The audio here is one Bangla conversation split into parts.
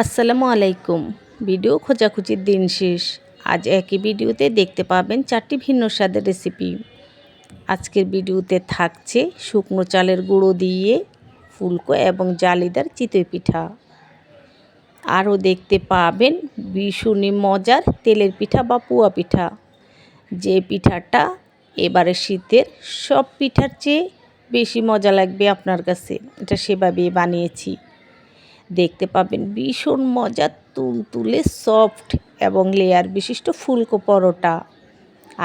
আসসালামু আলাইকুম। ভিডিও খোঁজাখুঁজির দিন শেষ। আজ একই ভিডিওতে দেখতে পাবেন চারটি ভিন্ন স্বাদের রেসিপি আজকের ভিডিওতে থাকছে শুকনো চালের গুঁড়ো দিয়ে ফুলকো এবং জালিদার চিতই পিঠা। আরও দেখতে পাবেন ভীষণই মজার তেলের পিঠা বা পুয়া পিঠা। যে পিঠাটা এবারে শীতের সব পিঠার চেয়ে বেশি মজা লাগবে আপনার কাছে। এটা সেভাবেই বানিয়েছি। দেখতে পাবেন। ভীষণ মজার তুলতুলে সফট এবং লেয়ার বিশিষ্ট ফুলকো পরোটা।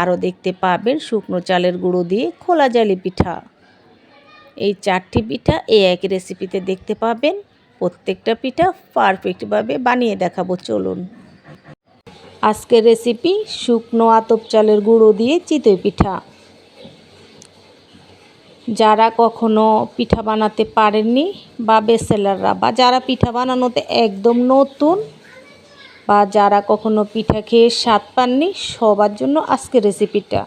আরও দেখতে পাবেন শুকনো চালের গুঁড়ো দিয়ে খোলা জালি পিঠা। এই চারটি পিঠা এই এক রেসিপিতে দেখতে পাবেন। প্রত্যেকটা পিঠা পারফেক্টভাবে বানিয়ে দেখাবো, চলুন। আজকের রেসিপি শুকনো আতপ চালের গুঁড়ো দিয়ে চিতই পিঠা। যারা কখনো পিঠা বানাতে পারেননি বা বেসেলাররা বা যারা পিঠা বানানোতে একদম নতুন বা যারা কখনো পিঠা খেয়ে স্বাদ পাননি, সবার জন্য আজকের রেসিপিটা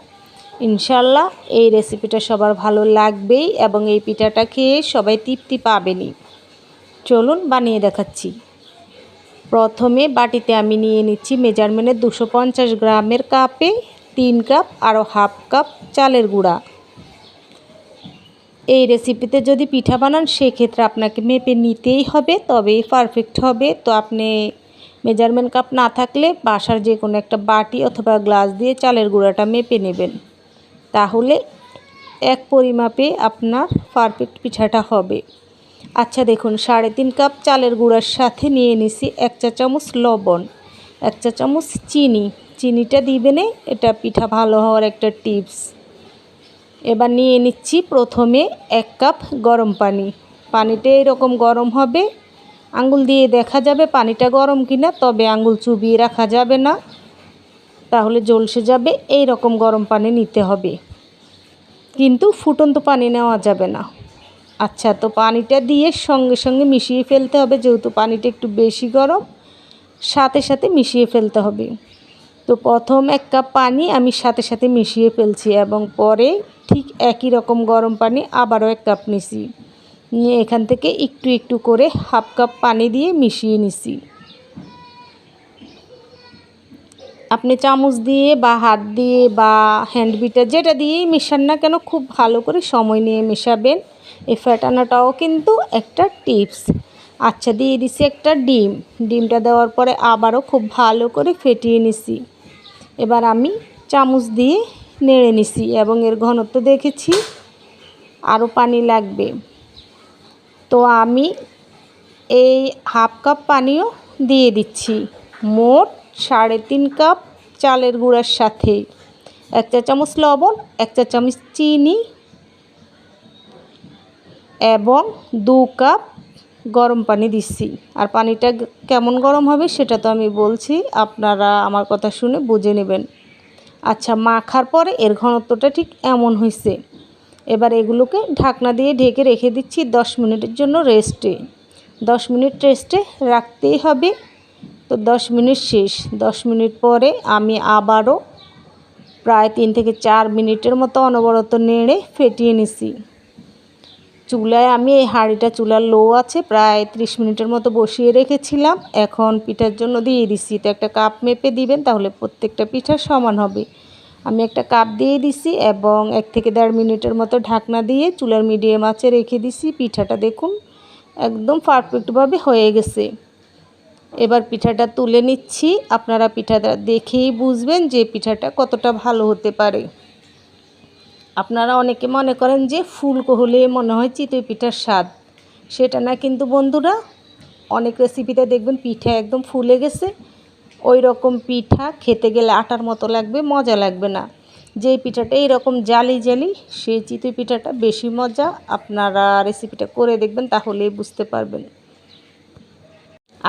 ইনশাল্লাহ এই রেসিপিটা সবার ভালো লাগবেই এবং এই পিঠাটা খেয়ে সবাই তৃপ্তি পাবেনি চলুন বানিয়ে দেখাচ্ছি। প্রথমে বাটিতে আমি নিয়ে নিচ্ছি মেজারমেন্টের দুশো গ্রামের কাপে তিন কাপ আরও হাফ কাপ চালের গুঁড়া। এই রেসিপিতে যদি পিঠা বানান, সেক্ষেত্রে আপনাকে মেপে নিতেই হবে, তবেই পারফেক্ট হবে। তো আপনি মেজারমেন্ট কাপ না থাকলে বাসার যে কোনো একটা বাটি অথবা গ্লাস দিয়ে চালের গুঁড়াটা মেপে নেবেন। তাহলে এক পরিমাপে আপনার পারফেক্ট পিঠাটা হবে। আচ্ছা দেখুন, সাড়ে তিন কাপ চালের গুঁড়ার সাথে নিয়ে নিছি এক চা চামচ লবণ, এক চা চামচ চিনি। চিনিটা দিবেনে, এটা পিঠা ভালো হওয়ার একটা টিপস এবার নিয়ে নিচ্ছি প্রথমে এক কাপ গরম পানি। পানিটা এরকম গরম হবে। আঙ্গুল দিয়ে দেখা যাবে পানিটা গরম কিনা, তবে আঙ্গুল চুবিয়ে রাখা যাবে না। তাহলে জলসে যাবে এই রকম গরম পানি নিতে হবে। কিন্তু ফুটন্ত পানি নেওয়া যাবে না। আচ্ছা তো পানিটা দিয়ে সঙ্গে সঙ্গে মিশিয়ে ফেলতে হবে, যেহেতু পানিটা একটু বেশি গরম। সাথে সাথে মিশিয়ে ফেলতে হবে। তো প্রথম এক কাপ পানি আমি সাথে সাথে মিশিয়ে ফেলছি এবং পরে ঠিক একই রকম গরম পানি আবারও এক কাপ নিছি। নিয়ে এখান থেকে একটু একটু করে হাফ কাপ পানি দিয়ে মিশিয়ে নিছি। আপনি চামচ দিয়ে বা হাত দিয়ে বা হ্যান্ড বিটার যেটা দিয়েই মেশান না কেন, খুব ভালো করে সময় নিয়ে মেশাবেন। এই ফ্যাটানোটাও কিন্তু একটা টিপস। আচ্ছা দিয়ে দিছি একটা ডিম। ডিমটা দেওয়ার পরে আবারও খুব ভালো করে ফেটিয়ে নিছি। এবার আমি চামচ দিয়ে নেড়ে নিছি এবং এর ঘনত্ব দেখেছি আরও পানি লাগবে। তো আমি এই হাফ কাপ পানিও দিয়ে দিচ্ছি, মোট সাড়ে তিন কাপ চালের গুঁড়ার সাথে। এক চা চামচ লবণ, এক চা চামচ চিনি এবং দু কাপ গরম পানি দিচ্ছি। আর পানিটা কেমন গরম হবে সেটা তো আমি বলছি, আপনারা আমার কথা শুনে বুঝে নেবেন। আচ্ছা মাখার পরে এর ঘনত্বটা ঠিক এমন হয়েছে এবার এগুলোকে ঢাকনা দিয়ে ঢেকে রেখে দিচ্ছি দশ মিনিটের জন্য রেস্টে। দশ মিনিট রেস্টে রাখতেই হবে। তো দশ মিনিট শেষ। দশ মিনিট পরে আমি আবারও প্রায় তিন থেকে চার মিনিটের মতো অনবরত নেড়ে ফেটিয়ে নিছি। চুলায় আমি এই হাঁড়িটা চুলার লো আছে, প্রায় ত্রিশ মিনিটের মতো বসিয়ে রেখেছিলাম। এখন পিঠার জন্য দিয়ে দিছি তো একটা কাপ মেপে দিবেন, তাহলে প্রত্যেকটা পিঠা সমান হবে। আমি একটা কাপ দিয়ে দিছি এবং এক থেকে দেড় মিনিটের মতো ঢাকনা দিয়ে চুলার মিডিয়াম আঁচে রেখে দিছি। পিঠাটা দেখুন একদম পারফেক্টভাবে হয়ে গেছে। এবার পিঠাটা তুলে নিচ্ছি। আপনারা পিঠাটা দেখেই বুঝবেন যে পিঠাটা কতটা ভালো হতে পারে। আপনারা অনেকে মনে করেন যে ফুলকো হলে মনে হয় চিতই পিঠার স্বাদ। সেটা না, কিন্তু বন্ধুরা, অনেক রেসিপিতে দেখবেন পিঠা একদম ফুলে গেছে। ওই রকম পিঠা খেতে গেলে আটার মতো লাগবে, মজা লাগবে না। যেই পিঠাটা এইরকম জালি জালি, সেই চিতই পিঠাটা বেশি মজা। আপনারা রেসিপিটা করে দেখবেন, তাহলেই বুঝতে পারবেন।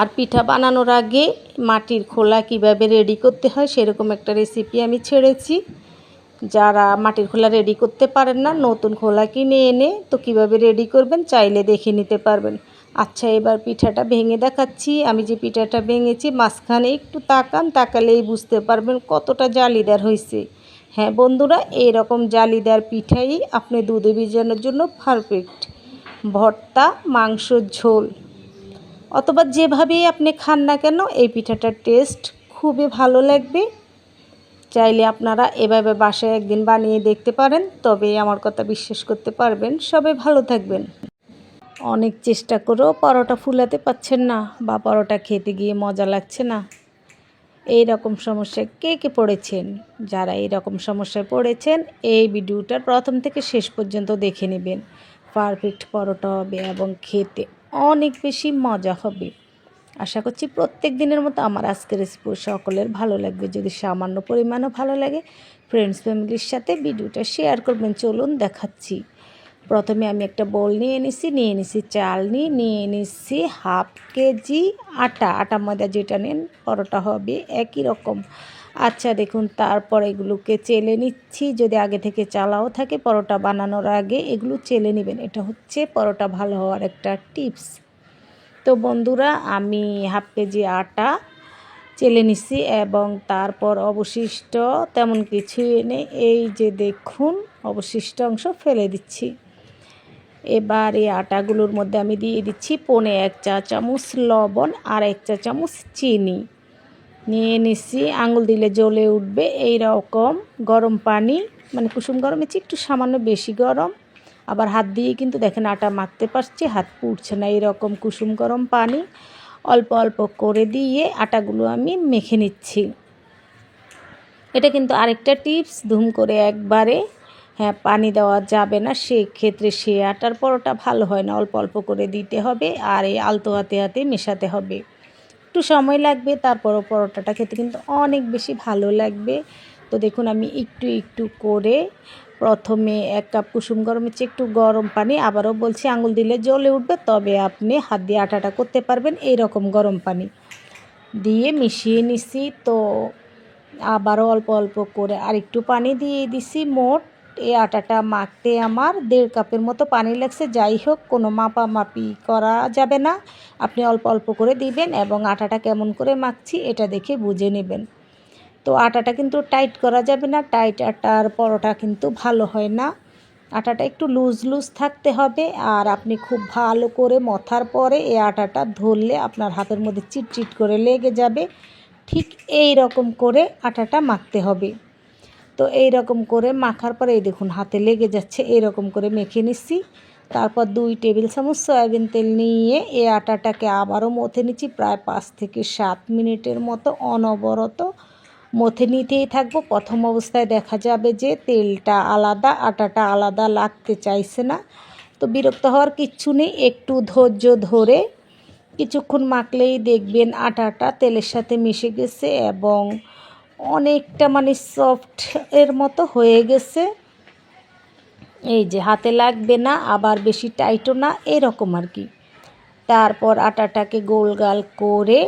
আর পিঠা বানানোর আগে মাটির খোলা কীভাবে রেডি করতে হয়, সেরকম একটা রেসিপি আমি ছেড়েছি। যারা মাটির খোলা রেডি করতে পারেন না, নতুন খোলা কিনে এনে তো কীভাবে রেডি করবেন চাইলে দেখে নিতে পারবেন। আচ্ছা এবার পিঠাটা ভেঙে দেখাচ্ছি। আমি যে পিঠাটা ভেঙেছি, মাঝখানে একটু তাকান, তাকালেই বুঝতে পারবেন কতটা জালিদার হয়েছে। হ্যাঁ বন্ধুরা এইরকম জালিদার পিঠাই আপনি দুধে ভিজানোর জন্য পারফেক্ট ভর্তা, মাংস, ঝোল। অথবা যেভাবেই আপনি খান না কেন, এই পিঠাটার টেস্ট খুবই ভালো লাগবে। চাইলে আপনারা এভাবে বাসায় একদিন বানিয়ে দেখতে পারেন, তবে আমার কথা বিশ্বাস করতে পারবেন। সবাই ভালো থাকবেন। অনেক চেষ্টা করেও পরোটা ফুলাতে পাচ্ছেন না বা পরোটা খেতে গিয়ে মজা লাগছে না। এই রকম সমস্যায় কে কে পড়েছেন? যারা এই রকম সমস্যায় পড়েছেন, এই ভিডিওটার প্রথম থেকে শেষ পর্যন্ত দেখে নেবেন। পারফেক্ট পরোটা হবে এবং খেতে অনেক বেশি মজা হবে। আশা করছি প্রত্যেক দিনের মতো আমার আজকের রেসিপি সকলের ভালো লাগবে। যদি সামান্য পরিমাণও ভালো লাগে ফ্রেন্ডস ফ্যামিলির সাথে ভিডিওটা শেয়ার করবেন। চলুন দেখাচ্ছি। প্রথমে আমি একটা বোল নিয়ে নিছি নিয়ে নিছি চাল নিয়ে নিচ্ছি হাফ কেজি আটা। আটা ময়দা যেটা নেন, পরোটা হবে একই রকম। আচ্ছা দেখুন, তারপর এগুলোকে চেলে নিচ্ছি। যদি আগে থেকে চালাও থাকে, পরোটা বানানোর আগে এগুলো চেলে নেবেন। এটা হচ্ছে পরোটা ভালো হওয়ার একটা টিপস তো বন্ধুরা, আমি হাফ কেজি আটা চেলে নিছি এবং তারপর অবশিষ্ট তেমন কিছু এনে এই যে দেখুন, অবশিষ্ট অংশ ফেলে দিচ্ছি। এবার এই আটাগুলোর মধ্যে আমি দিয়ে দিচ্ছি পনে এক চা চামচ লবণ আর এক চা চামচ চিনি। নিয়ে নিচ্ছি আঙুল দিলে জ্বলে উঠবে। এই রকম গরম পানি মানে কুসুম গরম একটু সামান্য বেশি গরম আবার হাত দিয়ে কিন্তু দেখেন আটা মাখতে পারছি, হাত পুড়ছে না, এরকম কুসুম গরম পানি অল্প অল্প করে দিয়ে আটাগুলো আমি মেখে নিচ্ছি। এটা কিন্তু আরেকটা টিপস, ধুম করে একবারে হ্যাঁ পানি দেওয়া যাবে না, সেক্ষেত্রে সে আটার পরোটা ভালো হয় না, অল্প অল্প করে দিতে হবে আর এই আলতো হাতে হাতে মেশাতে হবে। একটু সময় লাগবে, তারপরও পরোটাটা খেতে কিন্তু অনেক বেশি ভালো লাগবে। তো দেখুন, আমি একটু একটু করে প্রথমে এক কাপ কুসুম গরমের চেয়ে একটু গরম পানি, আবারও বলছি আঙুল দিলে জ্বলে উঠবে, তবে আপনি হাত দিয়ে আটাটা করতে পারবেন এই রকম গরম পানি। দিয়ে মিশিয়ে নিছি, তো আবারও অল্প অল্প করে আর একটু পানি দিয়ে দিছি। মোট এই আটাটা মাখতে আমার দেড় কাপের মতো পানি লাগছে। যাই হোক, কোনো মাপামাপি করা যাবে না। আপনি অল্প অল্প করে দিবেন এবং আটাটা কেমন করে মাখছি, এটা দেখে বুঝে নেবেন। তো আটাটা কিন্তু টাইট করা যাবে না, টাইট আটার পরোটা কিন্তু ভালো হয় না। আটাটা একটু লুজ লুজ থাকতে হবে আর আপনি খুব ভালো করে মথার পরে এই আটাটা ধরলে আপনার হাতের মধ্যে চিটচিট করে লেগে যাবে। ঠিক এই রকম করে আটাটা মাখতে হবে। তো এই রকম করে মাখার পরে এই দেখুন হাতে লেগে যাচ্ছে, এই রকম করে মেখে নিচ্ছি। তারপর দুই টেবিল চামচ সয়াবিন তেল নিয়ে এই আটাটাকে আবারও মথে নিচ্ছি, প্রায় পাঁচ থেকে সাত মিনিটের মতো অনবরত। মথে নিতেই থাকব। প্রথম অবস্থায় দেখা যাবে যে তেলটা আলাদা, আটাটা আলাদা লাগতে চাইছে না। তো বিরক্ত হওয়ার কিচ্ছু নেই, একটু ধৈর্য ধরে কিছুক্ষণ মাখলেই দেখবেন আটাটা তেলের সাথে মিশে গেছে এবং অনেকটা মানে সফট এর মতো হয়ে গেছে। এই যে হাতে লাগবে না, আবার বেশি টাইটও না, এরকম আর কি। তারপর আটাটাকে গোলগাল করে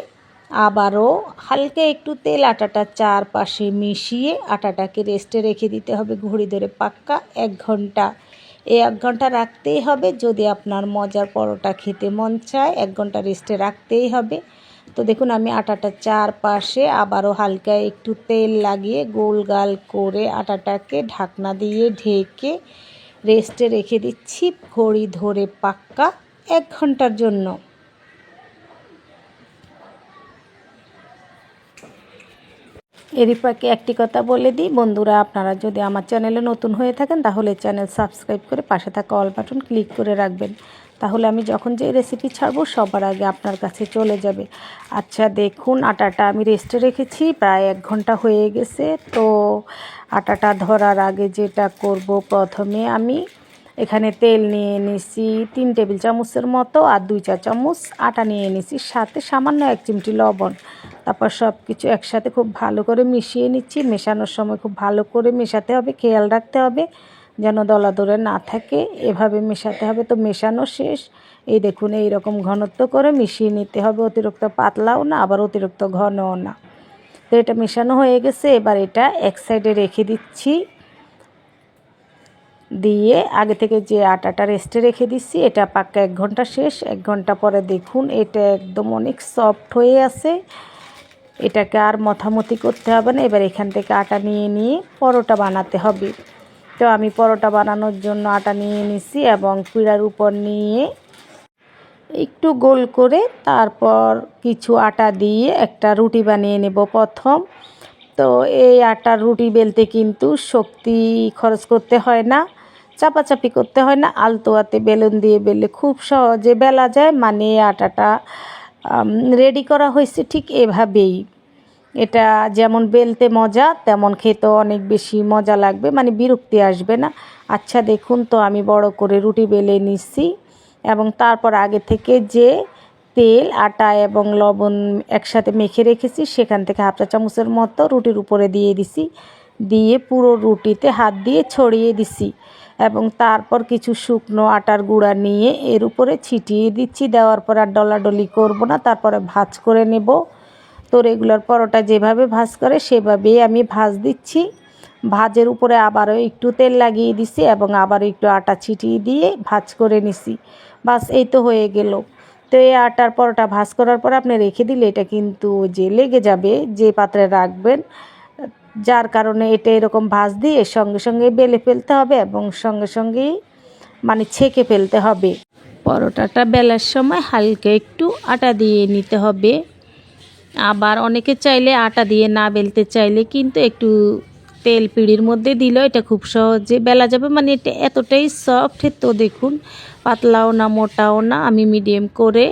আবারও হালকা একটু তেল আটাটা চারপাশে মিশিয়ে আটাটাকে রেস্টে রেখে দিতে হবে ঘড়ি ধরে পাক্কা এক ঘণ্টা। এই এক ঘণ্টা রাখতেই হবে। যদি আপনার মজার পরোটা খেতে মন চায়, এক ঘণ্টা রেস্টে রাখতেই হবে। তো দেখুন, আমি আটাটা চারপাশে আবারও হালকা একটু তেল লাগিয়ে গোল গাল করে আটাটাকে ঢাকনা দিয়ে ঢেকে রেস্টে রেখে দিচ্ছি ঘড়ি ধরে পাক্কা এক ঘণ্টার জন্য। এরই পাকে একটি কথা বলে দিই। বন্ধুরা, আপনারা যদি আমার চ্যানেলে নতুন হয়ে থাকেন, তাহলে চ্যানেল সাবস্ক্রাইব করে পাশে থাকা অল বাটন ক্লিক করে রাখবেন। তাহলে আমি যখন যে রেসিপি ছাড়বো, সবার আগে আপনার কাছে চলে যাবে। আচ্ছা দেখুন, আটাটা আমি রেস্টে রেখেছি, প্রায় এক ঘণ্টা হয়ে গেছে। তো আটাটা ধরার আগে যেটা করব, প্রথমে আমি এখানে তেল নিয়ে নিছি তিন টেবিল চামচের মতো আর দুই চা চামচ, আটা নিয়ে নিছি, সাথে সামান্য এক চিমটি লবণ। তারপর সব কিছু একসাথে খুব ভালো করে মিশিয়ে নিচ্ছি। মেশানোর সময় খুব ভালো করে মেশাতে হবে, খেয়াল রাখতে হবে যেন দলা দলে না থাকে। এভাবে মেশাতে হবে তো মেশানো শেষ। এই দেখুন, এই রকম ঘনত্ব করে মিশিয়ে নিতে হবে। অতিরিক্ত পাতলাও না, আবার অতিরিক্ত ঘনও না। তো এটা মেশানো হয়ে গেছে। এবার এটা এক সাইডে রেখে দিচ্ছি। দিয়ে আগে থেকে যে আটাটা রেস্টে রেখে দিচ্ছি, এটা পাক্কা এক ঘণ্টা শেষ। এক ঘণ্টা পরে দেখুন, এটা একদম অনেক সফট হয়ে আছে। এটাকে আর মথামতি করতে হবে না, এবার এখান থেকে আটা নিয়ে নিয়ে পরোটা বানাতে হবে। তো আমি পরোটা বানানোর জন্য আটা নিয়ে নিছি এবং পিড়ার উপর নিয়ে একটু গোল করে তারপর কিছু আটা দিয়ে একটা রুটি বানিয়ে নেব প্রথম। তো এই আটার রুটি বেলতে কিন্তু শক্তি খরচ করতে হয় না। চাপাচাপি করতে হয় না, আলতোয়াতে বেলুন দিয়ে বেললে খুব সহজে বেলা যায় মানে আটাটা রেডি করা হয়েছে ঠিক এভাবেই। এটা যেমন বেলতে মজা, তেমন খেতেও অনেক বেশি মজা লাগবে মানে বিরক্তি আসবে না। আচ্ছা দেখুন তো আমি বড় করে রুটি বেলে নিচ্ছি এবং তারপর আগে থেকে যে তেল, আটা এবং লবণ একসাথে মেখে রেখেছি, সেখান থেকে হাফ চা চামচের মতো রুটির উপরে দিয়ে দিছি। দিয়ে পুরো রুটিতে হাত দিয়ে ছড়িয়ে দিছি। এবং তারপর কিছু শুকনো আটার গুঁড়া নিয়ে এর উপরে ছিটিয়ে দিচ্ছি। দেওয়ার পর আর ডলাডলি করব না, তারপরে ভাজ করে নেব। তো রেগুলার পরোটা যেভাবে ভাজ করে, সেভাবেই আমি ভাজ দিচ্ছি। ভাজের উপরে আবারও একটু তেল লাগিয়ে দিছি এবং আবারও একটু আটা ছিটিয়ে দিয়ে ভাজ করে নিছি। বাস, এই তো হয়ে গেল। তো এই আটার পরোটা ভাজ করার পর আপনি রেখে দিলে এটা কিন্তু যে লেগে যাবে, যে পাত্রে রাখবেন যার কারণে এটা এরকম ভাজ দিয়ে সঙ্গে সঙ্গে বেলে ফেলতে হবে এবং সঙ্গে সঙ্গেই মানে ছেঁকে ফেলতে হবে। পরোটাটা বেলার সময় হালকা একটু আটা দিয়ে নিতে হবে। আবার অনেকে চাইলে আটা দিয়ে না বেলতে চাইলে কিন্তু একটু তেল পিঁড়ির মধ্যে দিলেও এটা খুব সহজে বেলা যাবে। মানে এটা এতটাই সফট তো দেখুন, পাতলাও না, মোটাও না, আমি মিডিয়াম করে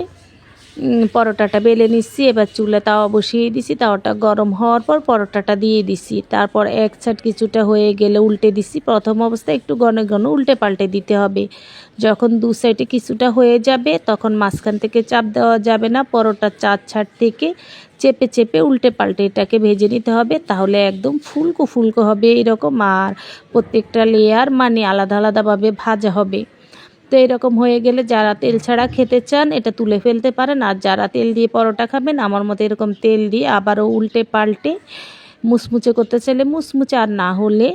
পরোটাটা বেলে নিচ্ছি, এবার চুলে তাওয়া বসিয়ে দিছি, তাওয়াটা গরম হওয়ার পর পরোটাটা দিয়ে দিছি। তারপর এক সাইড কিছুটা হয়ে গেলে উল্টে দিছি। প্রথম অবস্থায় একটু ঘন ঘন উল্টে পাল্টে দিতে হবে। যখন দু সাইডে কিছুটা হয়ে যাবে, তখন মাঝখান থেকে চাপ দেওয়া যাবে না। পরোটার চার ছাড় থেকে চেপে চেপে উল্টে পাল্টে এটাকে ভেজে নিতে হবে। তাহলে একদম ফুলকো ফুলকো হবে এরকম। আর প্রত্যেকটা লেয়ার মানে আলাদা আলাদাভাবে ভাজা হবে। তো এরকম হয়ে গেলে যারা তেল ছাড়া খেতে চান, এটা তুলে ফেলতে পারেন। আর যারা তেল দিয়ে পরোটা খাবেন, আমার মতো এরকম তেল দিয়ে আবারও উল্টে পাল্টে মুচমুচে করতে চাইলে মুচমুচে আর না হলে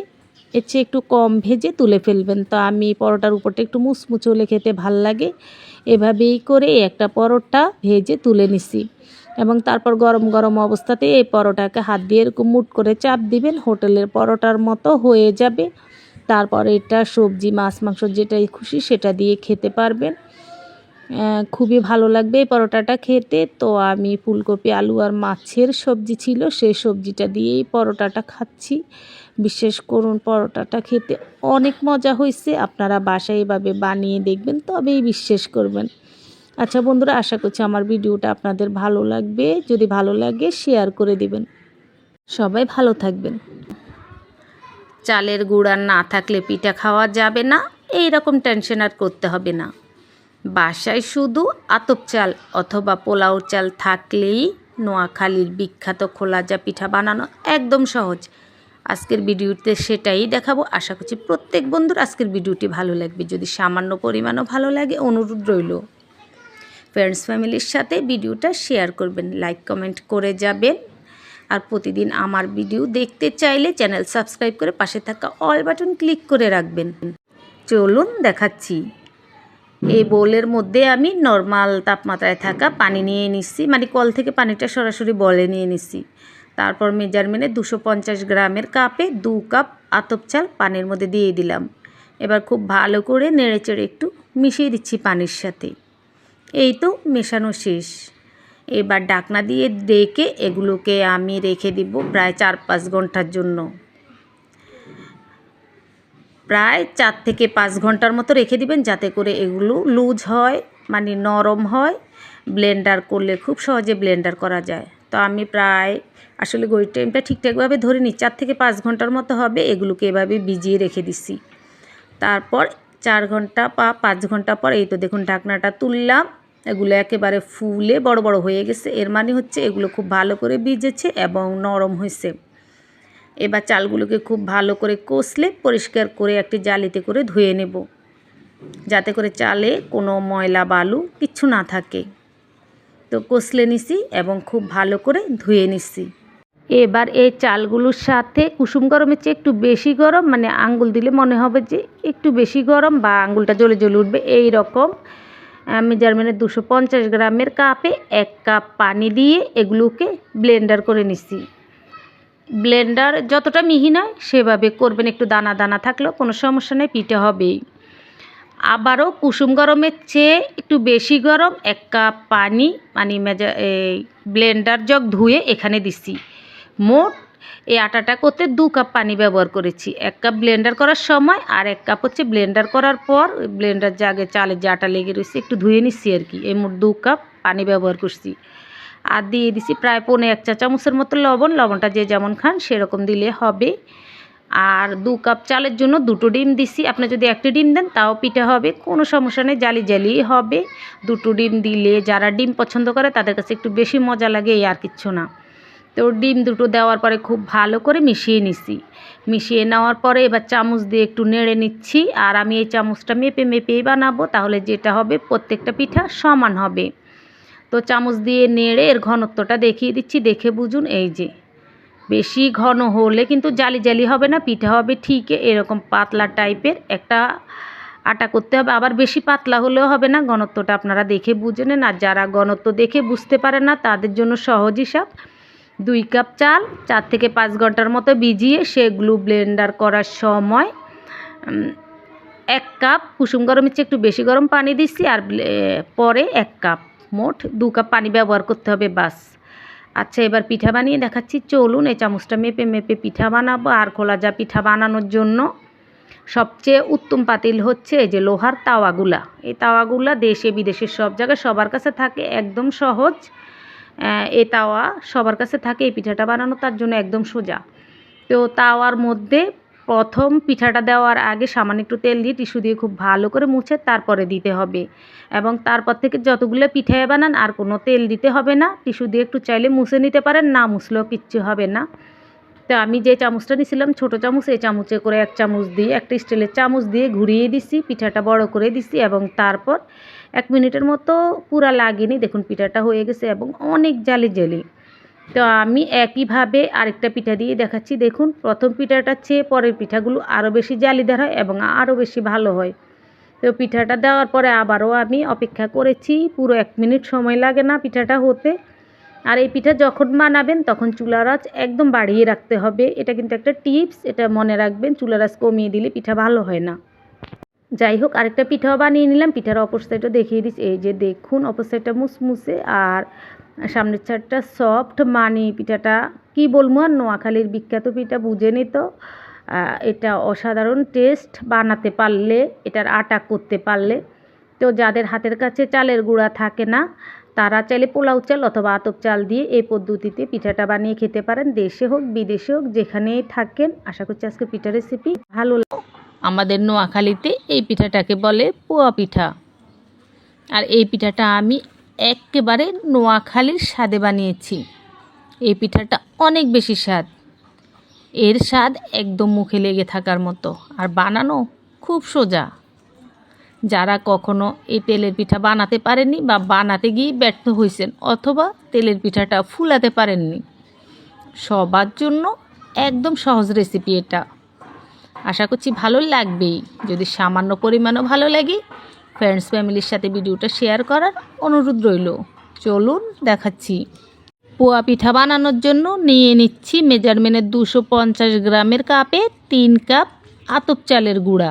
এর চেয়ে একটু কম ভেজে তুলে ফেলবেন। তো আমি পরোটার উপরটা একটু মুচমুচে হলে খেতে ভালো লাগে। এভাবেই করে একটা পরোটা ভেজে তুলে নিছি। এবং তারপর গরম গরম অবস্থাতে এই পরোটাকে হাত দিয়ে এরকম মুট করে চাপ দিবেন, হোটেলের পরোটার মতো হয়ে যাবে। তারপর এটা সবজি, মাছ, মাংস যেটাই খুশি সেটা দিয়ে খেতে পারবেন। খুবই ভালো লাগবে এই পরোটাটা খেতে। তো আমি ফুলকপি, আলু আর মাছের সবজি ছিল, সেই সবজিটা দিয়েই পরোটাটা খাচ্ছি। বিশেষ করুন পরোটাটা খেতে অনেক মজা হয়েছে। আপনারা বাসায় এভাবে বানিয়ে দেখবেন, তবেই বিশ্বাস করবেন। আচ্ছা বন্ধুরা, আশা করছি আমার ভিডিওটা আপনাদের ভালো লাগবে। যদি ভালো লাগে শেয়ার করে দিবেন। সবাই ভালো থাকবেন। চালের গুঁড়া না থাকলে পিঠা খাওয়া যাবে না, এই রকম টেনশন আর করতে হবে না। বাসায় শুধু আতপ চাল অথবা পোলাও চাল থাকলেই নোয়াখালীর বিখ্যাত খোলা যা পিঠা বানানো একদম সহজ। আজকের ভিডিওতে সেটাই দেখাবো। আশা করছি প্রত্যেক বন্ধুর আজকের ভিডিওটি ভালো লাগবে। যদি সামান্য পরিমাণও ভালো লাগে, অনুরোধ রইল। ফ্রেন্ডস ফ্যামিলির সাথে ভিডিওটা শেয়ার করবেন লাইক কমেন্ট করে যাবেন। আর প্রতিদিন আমার ভিডিও দেখতে চাইলে চ্যানেল সাবস্ক্রাইব করে পাশে থাকা অল বাটন ক্লিক করে রাখবেন। চলুন দেখাচ্ছি। এই বোলের মধ্যে আমি নর্মাল তাপমাত্রায় থাকা পানি নিয়ে নিচ্ছি মানে কল থেকে পানিটা সরাসরি বলে নিয়ে নিচ্ছি। তারপর মেজারমেন্টে দুশো পঞ্চাশ গ্রামের কাপে দু কাপ আতপ চাল পানির মধ্যে দিয়ে দিলাম। এবার খুব ভালো করে নেড়ে চেড়ে একটু মিশিয়ে দিচ্ছি পানির সাথে। এই তো মেশানো শেষ। এবার ডাকনা দিয়ে ডেকে এগুলোকে আমি রেখে দিব প্রায় চার পাঁচ ঘণ্টার জন্য। প্রায় চার থেকে পাঁচ ঘণ্টার মতো রেখে দিবেন যাতে করে এগুলো লুজ হয় মানে নরম হয়। ব্লেন্ডার করলে খুব সহজে ব্লেন্ডার করা যায়। তো আমি প্রায় আসলে গড়ির টাইমটা ঠিকঠাকভাবে ধরে নিই, চার থেকে পাঁচ ঘণ্টার মতো হবে এগুলোকে এভাবে ভিজিয়ে রেখে দিছি। তারপর চার ঘণ্টা বা পাঁচ ঘণ্টা পর, এই তো দেখুন ঢাকনাটা তুললাম এগুলো একেবারে ফুলে বড় বড় হয়ে গেছে। এর মানে হচ্ছে এগুলো খুব ভালো করে ভিজেছে এবং নরম হয়েছে। এবার চালগুলোকে খুব ভালো করে কষলে পরিষ্কার করে একটি জালিতে করে ধুয়ে নেব। যাতে করে চালে কোনো ময়লা বালু কিচ্ছু না থাকে। তো কষলে নিছি এবং খুব ভালো করে ধুয়ে নিছি। এবার এই চালগুলোর সাথে কুসুম গরমের চেয়ে একটু বেশি গরম মানে আঙ্গুল দিলে মনে হবে যে একটু বেশি গরম বা আঙ্গুলটা জ্বলে জ্বলে উঠবে, এই রকম মেজারমেন্টের দুশো পঞ্চাশ গ্রামের কাপে এক কাপ পানি দিয়ে এগুলোকে ব্লেন্ডার করে নিছি। ব্লেন্ডার যতটা মিহি নয়, সেভাবে করবেন। একটু দানা দানা থাকলেও কোনো সমস্যা নেই, পিঠে হবেই। আবারও কুসুম গরমের চেয়ে একটু বেশি গরম এক কাপ পানি মানে মেজা ব্লেন্ডার জগ ধুয়ে এখানে দিছি। মোট এই আটাটা করতে দু কাপ পানি ব্যবহার করেছি। এক কাপ ব্লেন্ডার করার সময় আর এক কাপ হচ্ছে ব্লেন্ডার করার পর ওই ব্লেন্ডার জাগে চালের যে আটা লেগে রয়েছে একটু ধুয়ে নিচ্ছি আর কি। এই মোট দু কাপ পানি ব্যবহার করছি। আর দিয়ে দিছি প্রায় পৌনে এক চা চামচের মতো লবণ। লবণটা যে যেমন খান সেরকম দিলে হবে। আর দু কাপ চালের জন্য দুটো ডিম দিছি। আপনি যদি একটা ডিম দেন তাও পিঠা হবে, কোনো সমস্যা নেই, জালি জালি হবে। দুটো ডিম দিলে যারা ডিম পছন্দ করে তাদের কাছে একটু বেশি মজা লাগে এই আর কিচ্ছু না। তো ডিম দুটো দেওয়ার পরে খুব ভালো করে মিশিয়ে নিছি। মিশিয়ে নেওয়ার পরে এবার চামচ দিয়ে একটু নেড়ে নিচ্ছি আর আমি এই চামচটা মেপে মেপেই বানাবো, তাহলে যেটা হবে প্রত্যেকটা পিঠা সমান হবে। তো চামচ দিয়ে নেড়ে এর ঘনত্বটা দেখিয়ে দিচ্ছি, দেখে বুঝুন এই যে। বেশি ঘন হলে কিন্তু জালি জালি হবে না, পিঠা হবে ঠিক এরকম পাতলা টাইপের একটা আটা করতে হবে। আবার বেশি পাতলা হলেও হবে না, ঘনত্বটা আপনারা দেখে বুঝে নেন। আর যারা ঘনত্ব দেখে বুঝতে পারে না, তাদের জন্য সহজ হিসাব। দুই কাপ চাল, চার থেকে পাঁচ ঘণ্টার মতো ভিজিয়ে সেগুলো ব্লেন্ডার করার সময় এক কাপ কুসুম গরমের চেয়ে একটু বেশি গরম পানি দিচ্ছি আর পরে এক কাপ মোট দু কাপ পানি ব্যবহার করতে হবে বাস। আচ্ছা এবার পিঠা বানিয়ে দেখাচ্ছি। চলুন, এই চামচটা মেপে মেপে পিঠা বানাবো আর খোলা যা পিঠা বানানোর জন্য। সবচেয়ে উত্তম পাতিল হচ্ছে যে লোহার তাওয়াগুলা। এই তাওয়াগুলা দেশে বিদেশে সব জায়গায় সবার কাছে থাকে, একদম সহজ। এই তাওয়া সবার কাছে থাকে, এই পিঠাটা বানানো তার জন্য একদম সোজা। তো তাওয়ার মধ্যে প্রথম পিঠাটা দেওয়ার আগে সামান্য একটু তেল দিয়ে টিস্যু দিয়ে খুব ভালো করে মুছে তারপরে দিতে হবে। এবং তারপর থেকে যতগুলো পিঠে বানান আর কোনো তেল দিতে হবে না, টিস্যু দিয়ে একটু চাইলে মুছে নিতে পারেন, না মুছলেও কিচ্ছু হবে না। তো আমি যে চামচটা নিয়েছিলাম ছোটো চামচ, এই চামচে করে এক চামচ দিয়ে, একটা স্টিলের চামচ দিয়ে ঘুরিয়ে দিছি, পিঠাটা বড় করে দিছি এবং তারপর এক মিনিটের মতো পুরা লাগেনি। দেখুন, পিঠাটা হয়ে গেছে এবং অনেক জালি জালি। তো আমি একইভাবে আরেকটা পিঠা দিয়ে দেখাচ্ছি। দেখুন, প্রথম পিঠাটার চেয়ে পরের পিঠাগুলো আরও বেশি জালিদার হয় এবং আরও বেশি ভালো হয়। তো পিঠাটা দেওয়ার পরে আবারও আমি অপেক্ষা করেছি। পুরো এক মিনিট সময় লাগে না পিঠাটা হতে। আর এই পিঠা যখন বানাবেন, তখন চুলার একদম বাড়িয়ে রাখতে হবে। এটা কিন্তু একটা টিপস, এটা মনে রাখবেন, চুলার কমিয়ে দিলে পিঠা ভালো হয় না। যাই হোক, আরেকটা পিঠাও বানিয়ে নিলাম, পিঠার অপর সাইডও দেখিয়ে দিচ্ছি। এই যে দেখুন, অপর সাইডটা মুসমুসে আর সামনের সাইডটা সফট মানি পিঠাটা। কি বলব আর, নোয়াখালীর বিখ্যাত পিঠা বুঝে নিত এটা অসাধারণ টেস্ট বানাতে পারলে, এটার আটা করতে পারলে। তো যাদের হাতের কাছে চালের গুঁড়া থাকে না তারা চাইলে পোলাও চাল অথবা আতপ চাল দিয়ে এই পদ্ধতিতে পিঠাটা বানিয়ে খেতে পারেন, দেশে হোক, বিদেশে হোক, যেখানেই থাকেন। আশা করছি আজকে পিঠা রেসিপি ভালো আমাদের নোয়াখালীতে এই পিঠাটাকে বলে পোয়া পিঠা। আর এই পিঠাটা আমি একেবারে নোয়াখালীর স্বাদে বানিয়েছি। এই পিঠাটা অনেক বেশি স্বাদ। এর স্বাদ একদম মুখে লেগে থাকার মতো। আর বানানো খুব সোজা। যারা কখনো এই তেলের পিঠা বানাতে পারেননি বা বানাতে গিয়ে ব্যর্থ হয়েছেন অথবা তেলের পিঠাটা ফুলাতে পারেননি। সবার জন্য একদম সহজ রেসিপি এটা। আশা করছি ভালো লাগবেই। যদি সামান্য পরিমাণও ভালো লাগে ফ্রেন্ডস ফ্যামিলির সাথে ভিডিওটা শেয়ার করার অনুরোধ রইল। চলুন দেখাচ্ছি। পোয়া পিঠা বানানোর জন্য নিয়ে নিচ্ছি মেজারমেন্টের দুশো পঞ্চাশ গ্রামের কাপে তিন কাপ আতপ চালের গুঁড়া।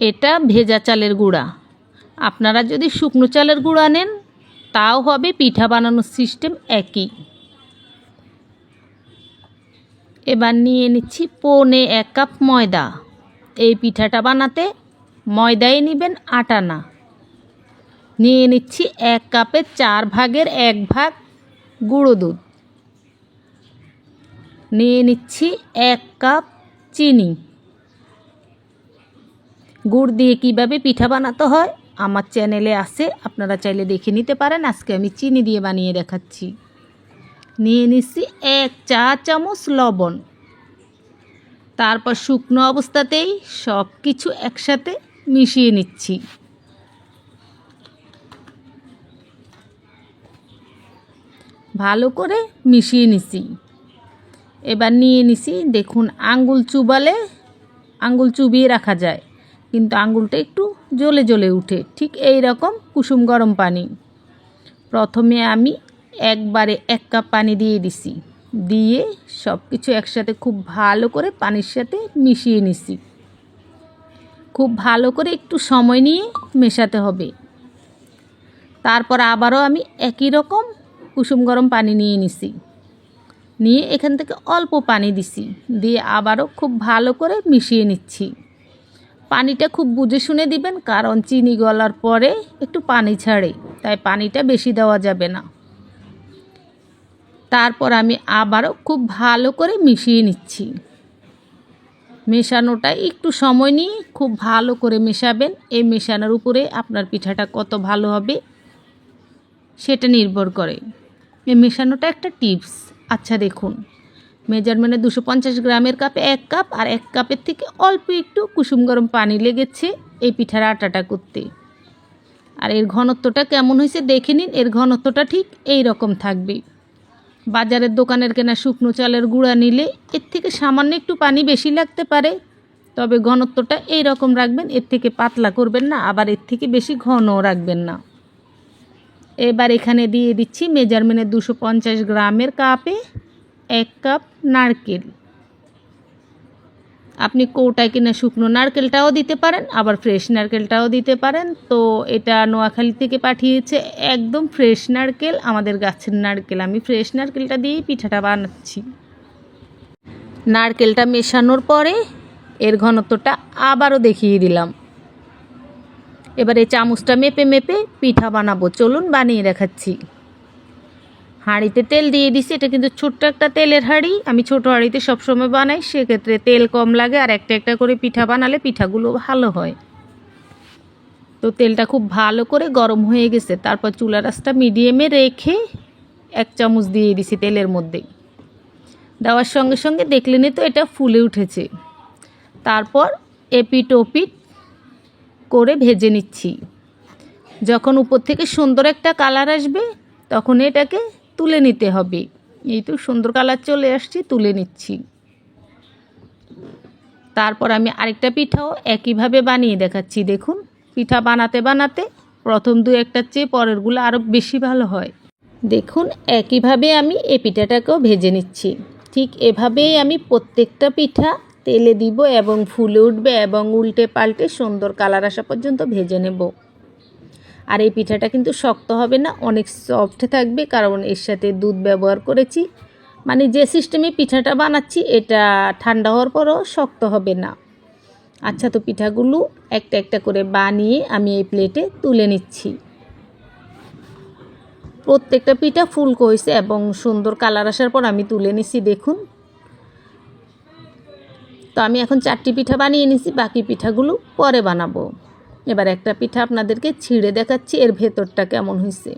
এটা ভেজা চালের গুঁড়া। আপনারা যদি শুকনো চালের গুঁড়া নেন, তাও হবে পিঠা বানানোর সিস্টেম একই। এবার নিয়ে নিচ্ছি পৌনে এক কাপ ময়দা। এই পিঠাটা বানাতে ময়দাই নেবেন আটা না। নিয়ে নিচ্ছি এক কাপের চার ভাগের এক ভাগ গুঁড়ো দুধ। নিয়ে নিচ্ছি এক কাপ চিনি। গুড় দিয়ে কীভাবে পিঠা বানাতে হয়, আমার চ্যানেলে আছে, আপনারা চাইলে দেখে নিতে পারেন। আজকে আমি চিনি দিয়ে বানিয়ে দেখাচ্ছি। নিয়ে নিচ্ছি এক চা চামচ লবণ। তারপর শুকনো অবস্থাতেই সব কিছু একসাথে মিশিয়ে নিচ্ছি। ভালো করে মিশিয়ে নিছি এবার নিয়ে নিছি দেখুন, আঙ্গুল চুবালে, আঙ্গুল চুবিয়ে রাখা যায়। কিন্তু আঙুলটা একটু জ্বলে জ্বলে উঠে, ঠিক এই রকম কুসুম গরম পানি। প্রথমে আমি একবারে এক কাপ পানি দিয়ে দিছি, দিয়ে সব কিছু একসাথে খুব ভালো করে পানির সাথে মিশিয়ে নিছি। খুব ভালো করে একটু সময় নিয়ে মেশাতে হবে। তারপর আবারও আমি একই রকম কুসুম গরম পানি নিয়ে নিছি। নিয়ে এখান থেকে অল্প পানি দিছি, দিয়ে আবারও খুব ভালো করে মিশিয়ে নিচ্ছি। পানিটা খুব বুঝে শুনে দিবেন, কারণ চিনি গলার পরে একটু পানি ছাড়ে, তাই পানিটা বেশি দেওয়া যাবে না। তারপর আমি আবারও খুব ভালো করে মিশিয়ে নিচ্ছি। মেশানোটা একটু সময় নিয়ে খুব ভালো করে মেশাবেন। এই মেশানোর উপরে আপনার পিঠাটা কত ভালো হবে সেটা নির্ভর করে। এই মেশানোটা একটা টিপস। আচ্ছা দেখুন। মেজারমেন্টে দুশো পঞ্চাশ গ্রামের কাপে এক কাপ আর এক কাপের থেকে অল্প একটু কুসুম গরম পানি লেগেছে এই পিঠার আটাটা করতে। আর এর ঘনত্বটা কেমন হয়েছে দেখে নিন, এর ঘনত্বটা ঠিক এই রকম থাকবে। বাজারের দোকানের কেনা শুকনো চালের গুঁড়া নিলে এর থেকে সামান্য একটু পানি বেশি লাগতে পারে, তবে ঘনত্বটা এই রকম রাখবেন, এর থেকে পাতলা করবেন না, আবার এর থেকে বেশি ঘনও রাখবেন না। এবার এখানে দিয়ে দিচ্ছি মেজারমেন্টের দুশো পঞ্চাশ গ্রামের কাপে এক কাপ নারকেল। আপনি কৌটায় কিনা শুকনো নারকেলটাও দিতে পারেন, আবার ফ্রেশ নারকেলটাও দিতে পারেন। তো এটা নোয়াখালী থেকে পাঠিয়েছে একদম ফ্রেশ নারকেল, আমাদের গাছের নারকেল। আমি ফ্রেশ নারকেলটা দিয়েই পিঠাটা বানাচ্ছি। নারকেলটা মেশানোর পরে এর ঘনত্বটা আবারও দেখিয়ে দিলাম। এবার চামচটা মেপে মেপে পিঠা বানাবো। চলুন বানিয়ে দেখাচ্ছি। হাঁড়িতে তেল দিয়ে দিছি, এটা কিন্তু ছোট্ট একটা তেলের হাঁড়ি। আমি ছোট হাঁড়িতে সবসময় বানাই, সেক্ষেত্রে তেল কম লাগে আর একটা একটা করে পিঠা বানালে পিঠাগুলো ভালো হয়। তো তেলটা খুব ভালো করে গরম হয়ে গেছে, তারপর চুলা রাসটা মিডিয়ামে রেখে এক চামচ দিয়ে দিছি তেলের মধ্যে দেওয়ার সঙ্গে সঙ্গে দেখলেনই তো এটা ফুলে উঠেছে। তারপর এপিট ওপিট করে ভেজে নিচ্ছি। যখন উপর থেকে সুন্দর একটা কালার আসবে, তখন এটাকে তুলে নিতে হবে। এই তো সুন্দর কালার চলে আসছে, তুলে নিচ্ছি। তারপর আমি আরেকটা পিঠাও একইভাবে বানিয়ে দেখাচ্ছি, দেখুন। পিঠা বানাতে বানাতে প্রথম দু একটার চেয়ে পরেরগুলো আরও বেশি ভালো হয়। দেখুন, একইভাবে আমি এ পিঠাটাকেও ভেজে নিচ্ছি। ঠিক এভাবেই আমি প্রত্যেকটা পিঠা তেলে দিব এবং ফুলে উঠবে এবং উল্টে পাল্টে সুন্দর কালার আসা পর্যন্ত ভেজে নেব। আর এই পিঠাটা কিন্তু শক্ত হবে না, অনেক সফট থাকবে, কারণ এর সাথে দুধ ব্যবহার করেছি। মানে যে সিস্টেমে পিঠাটা বানাচ্ছি, এটা ঠান্ডা হওয়ার পরও শক্ত হবে না। আচ্ছা তো পিঠাগুলো একটা একটা করে বানিয়ে আমি এই প্লেটে তুলে নিচ্ছি। প্রত্যেকটা পিঠা ফুলকো হয়েছে এবং সুন্দর কালার আসার পর আমি তুলে নিচ্ছি দেখুন। তো আমি এখন চারটি পিঠা বানিয়ে নিছি, বাকি পিঠাগুলো পরে বানাবো। এবার একটা পিঠা আপনাদেরকে ছিঁড়ে দেখাচ্ছি, এর ভেতরটা কেমন হয়েছে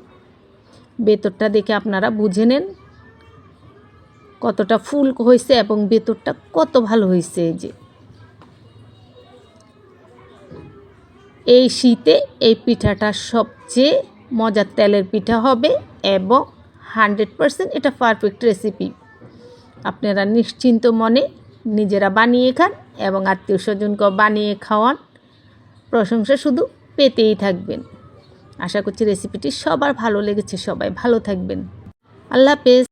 ভেতরটা দেখে আপনারা বুঝে নেন কতটা ফুল হয়েছে এবং ভেতরটা কত ভালো হয়েছে এই যে। এই শীতে এই পিঠাটা সবচেয়ে মজার তেলের পিঠা হবে এবং হান্ড্রেড পারসেন্ট এটা পারফেক্ট রেসিপি। আপনারা নিশ্চিন্ত মনে নিজেরা বানিয়ে খান এবং আত্মীয় স্বজনকেও বানিয়ে খাওয়ান। প্রশংসা শুধু পেতেই থাকবেন। আশা করছি রেসিপিটি সবার ভালো লেগেছে, সবাই ভালো থাকবেন। আল্লাহ হাফেজ।